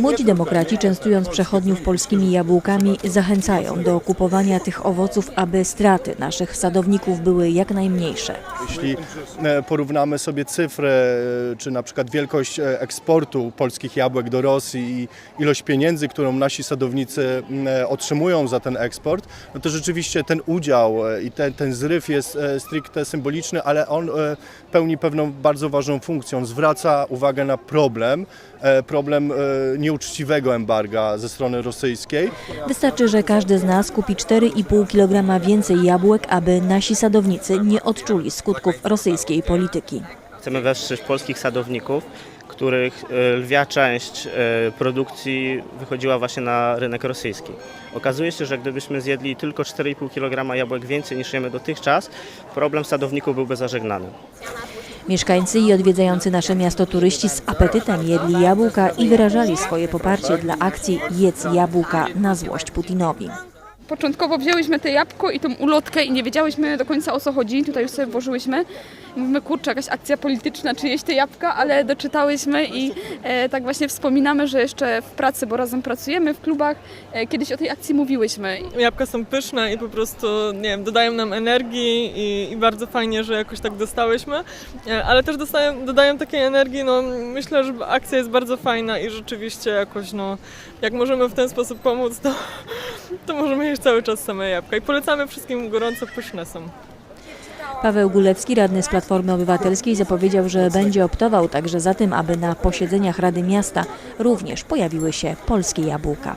Młodzi demokraci, częstując przechodniów polskimi jabłkami, zachęcają do kupowania tych owoców, aby straty naszych sadowników były jak najmniejsze. Jeśli e, porównamy sobie cyfrę, e, czy na przykład wielkość e, eksportu polskich jabłek do Rosji i ilość pieniędzy, którą nasi sadownicy otrzymują za ten eksport, no to rzeczywiście ten udział i ten, ten zryw jest stricte symboliczny, ale on pełni pewną bardzo ważną funkcję. On zwraca uwagę na problem, problem nieuczciwego embarga ze strony rosyjskiej. Wystarczy, że każdy z nas kupi 4,5 kg więcej jabłek, aby nasi sadownicy nie odczuli skutków rosyjskiej polityki. Chcemy wesprzeć polskich sadowników, których e, lwia część e, produkcji wychodziła właśnie na rynek rosyjski. Okazuje się, że gdybyśmy zjedli tylko 4,5 kg jabłek więcej niż jemy dotychczas, problem sadowników byłby zażegnany. Mieszkańcy i odwiedzający nasze miasto turyści z apetytem jedli jabłka i wyrażali swoje poparcie dla akcji Jedz jabłka na złość Putinowi. Początkowo wzięłyśmy te jabłko i tą ulotkę i nie wiedziałyśmy do końca o co chodzi. Tutaj już sobie włożyłyśmy. Mówimy, kurczę, jakaś akcja polityczna, czy jeść te jabłka, ale doczytałyśmy i e, tak właśnie wspominamy, że jeszcze w pracy, bo razem pracujemy w klubach, e, kiedyś o tej akcji mówiłyśmy. Jabłka są pyszne i po prostu, nie wiem, dodają nam energii i, i bardzo fajnie, że jakoś tak dostałyśmy, E, ale też dostają, dodają takiej energii, no myślę, że akcja jest bardzo fajna i rzeczywiście jakoś, no, jak możemy w ten sposób pomóc, to, to możemy jeść cały czas same jabłka i polecamy wszystkim gorąco, pyszne są. Paweł Gulewski, radny z Platformy Obywatelskiej, zapowiedział, że będzie optował także za tym, aby na posiedzeniach Rady Miasta również pojawiły się polskie jabłka.